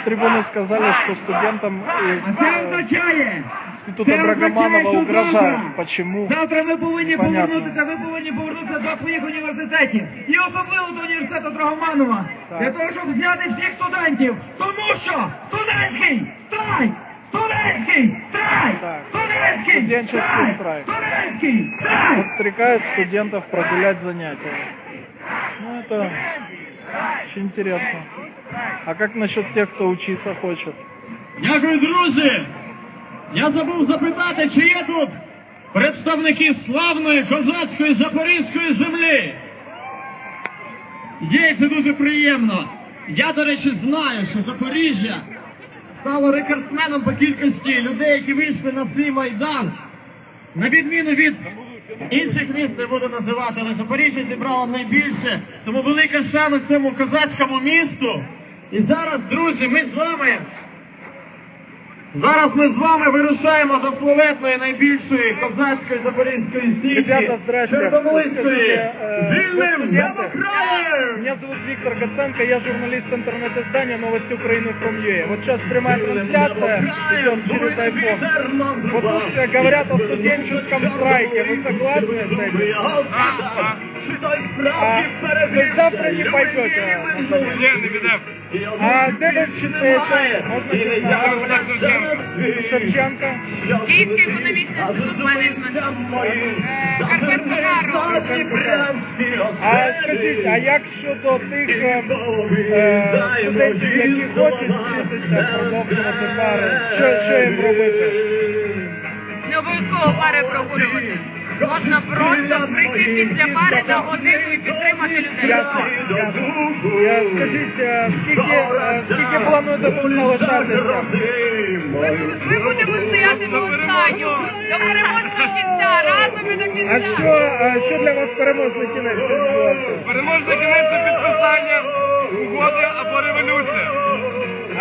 с трибуны сказали, что студентам из А це э, означає, института це означає, Драгоманова що угрожают. завтра, Почему? завтра ви повинні Непонятно. повернутися, ви повинні повернутися до своїх університетів. І особливо до університету Драгоманова. Так. Для того, щоб зняти всіх студентів. Тому що студентський страйк! Студентський страйк! Так. Студентський Студенческий страйк! страйк. Студентський страйк! Подстрекают студентов прогулять занятия. Ну, это очень интересно. А как насчет тех, кто учиться хочет? Дякую, друзі! Я забув запитати, чи є тут представники славної козацької запорізької землі. Є, це дуже приємно. Я, до речі, знаю, що Запоріжжя стало рекордсменом по кількості людей, які вийшли на цей майдан. На відміну від інших міст не буду називати, але Запоріжжя зібрало найбільше. Тому велика шана цьому козацькому місту. І зараз, друзі, ми з вами Зараз ми з вами вирушаємо до славетної найбільшої козацької запорізької січі Ребята, здрасте. Чорноморської Скажите, э, вы вільним студенты? демократом! Меня зовут Виктор Гаценко, я журналист интернет-издания «Новости Украины from Вот сейчас прямая трансляция идет через iPhone. Вот тут э, говорят о студенческом страйке. Вы согласны с этим? А вы завтра не пойдете? Ні, не піде. А де ви? Можна? Шевченка? Київський економічний інститут менеджменту. Е, Карпенко Гару. А скажіть, а як щодо тих е, е, студентів, які хочуть вчитися, продовжувати пари? Що їм робити? Не обов'язково пари прогулювати. Можна просто прийти після пари на годину і підтримати людей. Ясно. Е, Скажіть, е, скільки, е, скільки плануєте тут залишатися? Ми, будемо стояти до останнього, до переможного кінця, разом і до А що, е, що для вас переможний кінець? Скажіть? Переможний кінець це підписання угоди або революція.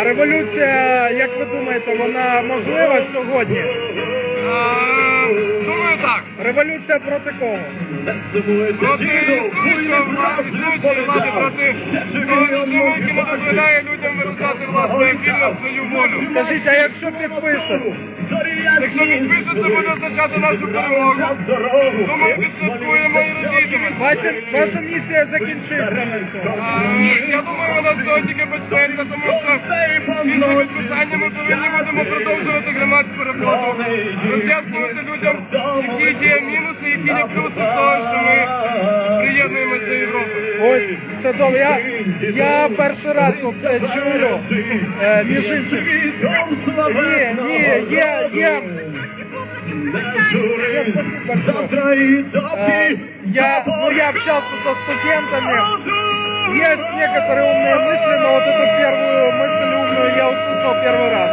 А революція, як ви думаєте, вона можлива сьогодні? Революція проти кого? Проти не дозволяє людям виробляти власну вільно свою волю. Скажіть, а якщо підписати? Якщо підписати, це буде означати нашу перемогу. То ми відсвяткуємо і. Ваша, місія закінчиться на цьому. Е, Я думаю, вона з того тільки почнеться, тому що після підписання ми повинні будемо продовжувати громадську роботу, роз'яснювати людям, які є мінуси, які є плюси того, що ми приєднуємося до Європи. Ось це добре. Я, я перший раз це чую. Е, між іншим. Ні, ні, є, є. Э, я, ну, я общался со студентами. Есть некоторые умные мысли, но вот эту первую мысль умную я услышал первый раз.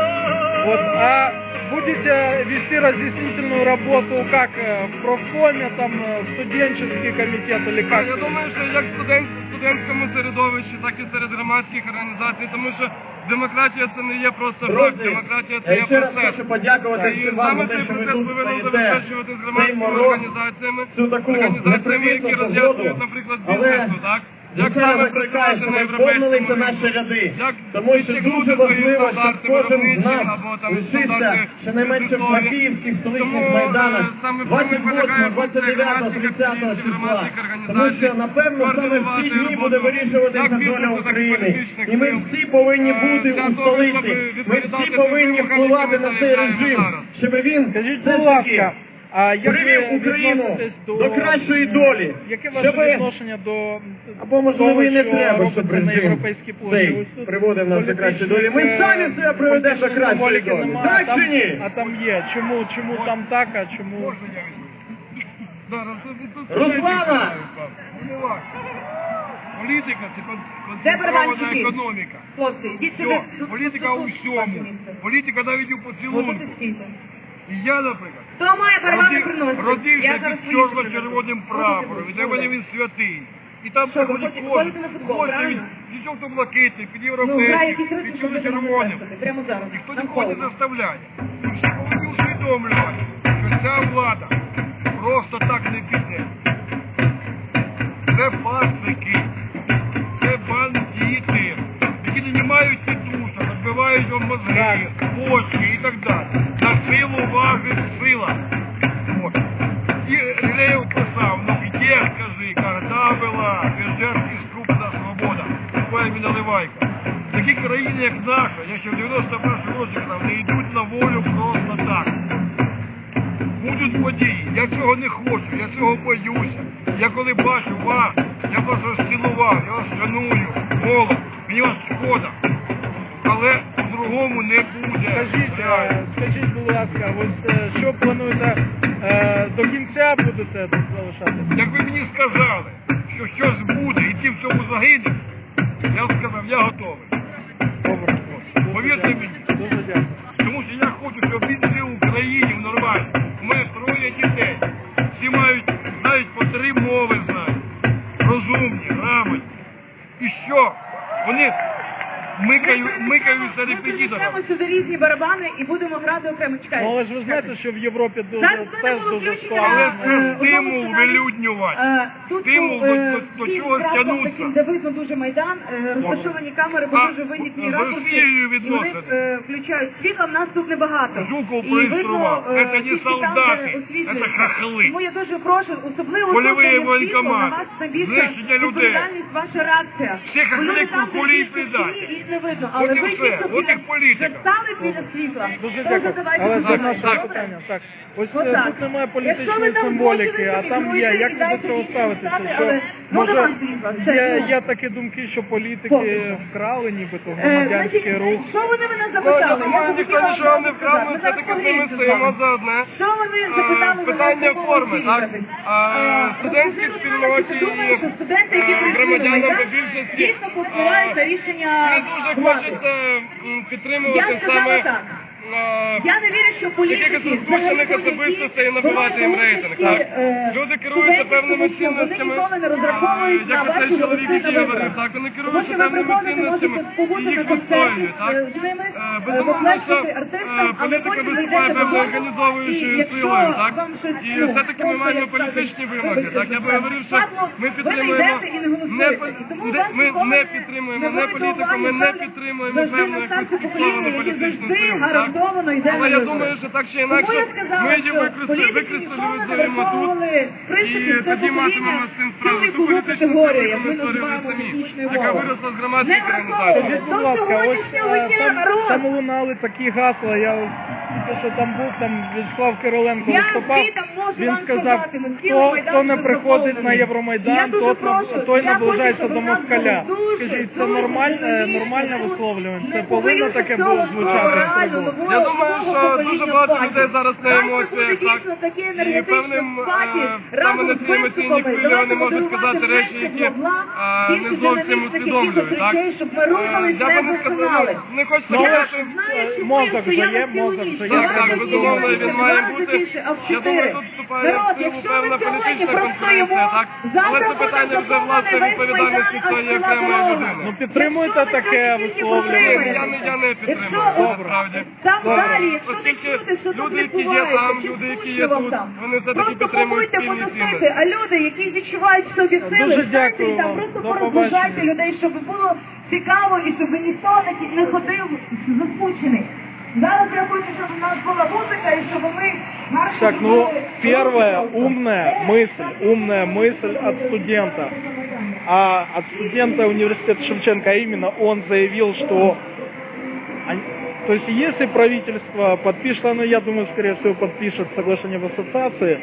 Вот, а будете вести разъяснительную работу как э, в профкоме, там э, студенческий комитет или как? Я думаю, що як студент, в студентському середовищі, так і серед громадських організацій, тому що демократія це не є просто факт, демократія це я є процес. хочу подякувати І всім вам саме цей що ви процес тут повинен забезпечувати з громадськими організаціями, організаціями, які погоду. наприклад, бізнесу, так? Як саме працювати на європейському наші ряди. Як Тому що дуже важливо, щоб кожен з нас лишився щонайменше в бізнесові. Київських столичних майданах е, саме в цьому 28, 29, 30 громадських числа. Тому що, напевно, саме в ці дні буде вирішуватися доля України. І ми всі повинні Е, бути у столиці. Ми всі повинні впливати на цей режим, щоб він Скажіть, все таки а як привів ви Україну до, до кращої долі. Яке ваше відношення до Або можливо того, і не треба, щоб робиться на режим європейській площі? цей приводив нас до кращої долі. Ми самі е, себе приведемо до кращої долі. немає, Так а там- чи ні? А там є. Чому, чому там так, а чому? Руслана! Політика це кон- концентрована економіка. Все, політика у всьому. Політика навіть у поцілунку. і я, наприклад, Хто має барабани приносити? родився під чорно-червоним прапором. І для мене буде. він святий. І там Що, ви приходить хочете- кожен, ходите на футбол, правильно? від, жовто-блакитних, під Ну, грає якісь під чорно-червоним. Прямо зараз. Ніхто Нам нікого не холодно. заставляє. Ми всі повинні усвідомлювати, Бердянський Скупна Свобода, Павел Наливайка. Такі країни, як наша, я ще в 91 році казав, не йдуть на волю просто так. Будуть події. Я цього не хочу, я цього боюся. Я коли бачу вас, я вас розцілував, я вас шаную, голод, мені вас шкода. Але по-другому не буде. Скажіть, е, скажіть, будь ласка, ось е, що плануєте е, до кінця будете тут залишатися? ви мені сказали, що щось буде і ті в цьому загинуть, я сказав, я готовий. Добре. Повірте мені. Дуже дякую. Тому що я хочу, щоб він жив микають, микаються Ми сюди різні барабани і будемо грати окремо. Ну, Чекайте. але ж ви знаєте, що в Європі дуже Зараз в мене теж було дуже Але складно. е, це стимул вилюднювати. Е, Тут Стимул до- е, до- до фільм чогось «Крапка тягнутися». таким, де видно дуже майдан, е, розташовані камери, бо А, дуже вигідні з ракурси. Росією І вони відносини. е, включають світло, в нас тут небагато. Жуков І видно, е, Це не тільки солдати, там, де освітлюється. це хахли. Тому я дуже прошу, особливо Польові тут, де є світло, на вас найбільша Знищення людей. відповідальність, ваша реакція. Всі хахли, Бо люди там, де куркулі і більше Їх не видно, але ви все, от і біля- політика. стали біля світла. Дуже то дякую. Але питання. Так. Ось Отак. е, тут немає Якщо ви політичної там символіки, хочете, а там є. Як ви до цього відповідь ставитеся? Що але може вам? Все, є, ну. є такі думки, що політики вкрали нібито Е, громадянський рух. Що вони мене Ну, запитали? я думаю, б ніхто нічого не вкрав, сказати. ми все-таки зараз ними поговоримо з стоїмо вами. за одне. Що вони Е, запитали мене питання форми, так? ефірі? Е, Е, студентській ви спільноті знаєте, що студенти, які е, прийшли на громадянам Майдан, по дійсно повпливають е, на рішення Не дуже влади. хочеться м, Я підтримувати сказала саме так. Е, Я не вірю, що політики розпущених взагалі особистостей і набивати їм рейтинг. Так. е, Люди керуються певними цінностями. Не Е, на Як оцей чоловік, який на говорив, так, вони керуються певними цінностями і їх відстоюють. Так? з ними, Е, е, Безумовно, що поплескати е, артистам, але політика потім ви виступає йдете певною додому, організовуючою і якщо силою, так? вам щось, І ну, все-таки ми просто, маємо як політичні кажуть, вимоги. вибачте, Так, я так, гарантовано йде Але я думаю, що так чи інакше ми її. Ту вікову політичну категорію, силу, як яку ми ми створили називаємо самі, технічною яка мовою. виросла з громадських Не організацій. Скажіть, будь ласка, ось е, там, там лунали такі гасла. Я ось тільки що там був, там Вячеслав Кириленко Я виступав. можу Він вам сказав, сказати, ми всі хто, Майдан хто не приходить на. Євромайдан, дуже тот, на- прошу, той я наближається хочу, до щоб у нас москаля. дуже, Скажіть, це дуже нормальне, висловлювання? Це не повинно таке цього було звучати з реально трибун? Я думаю, що дуже багато людей зараз на емоціях, так, і певним е, саме на цій емоційній хвилі вони можуть сказати речі, які не зовсім усвідомлюють. Так? Е, Я не би не сказав, не хочу Ну, сказати, мозок ви же є, мозок цілу же є. Так, так, безумовно, він має бути. Я думаю, тут вступає в силу певна політична конкуренція, так? Але це питання вже власне відповідальності цієї окремої людини. Ну підтримуйте таке Ні, висловлювання. я не, я не підтримую, насправді. далі, якщо не Оскільки чути, що тут люди, які є там, люди, які є тут, вони все-таки Просто підтримують спільні цінності. а люди, які відчувають в собі сили, Дуже встаньте дякую і там вам. просто До порозбужайте побачення. людей, щоб було цікаво і щоб ніхто не- не ходив засмучений. Зараз я хочу, щоб у нас була музика і щоб ми марші Так, ну, робили. первая умная мысль, умная мысль от студента. А от студента университета Шевченко, а именно он заявил, что они- то есть если правительство подпишет, оно, я думаю, скорее всего, подпишет соглашение в ассоциации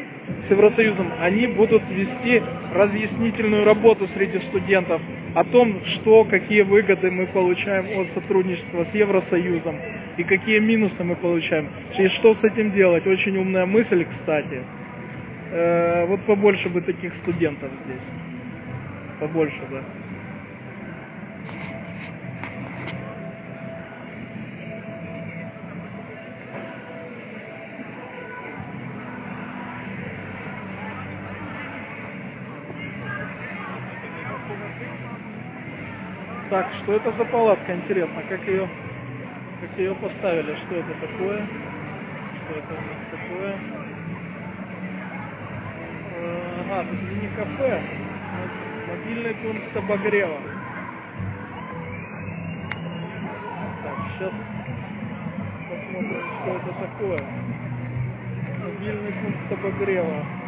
с Евросоюзом, они будут вести разъяснительную работу среди студентов о том, что, какие выгоды мы получаем от сотрудничества с Евросоюзом и какие минусы мы получаем. И что с этим делать? Очень умная мысль, кстати. Э, вот побольше бы таких студентов здесь. Побольше, да. Так, что это за палатка, интересно, как ее, как ее поставили, что это такое? Что это у нас такое? Э, Ага, тут мини-кафе, Вот мобильный пункт обогрева. Так, сейчас посмотрим, что это такое. Мобильный пункт обогрева.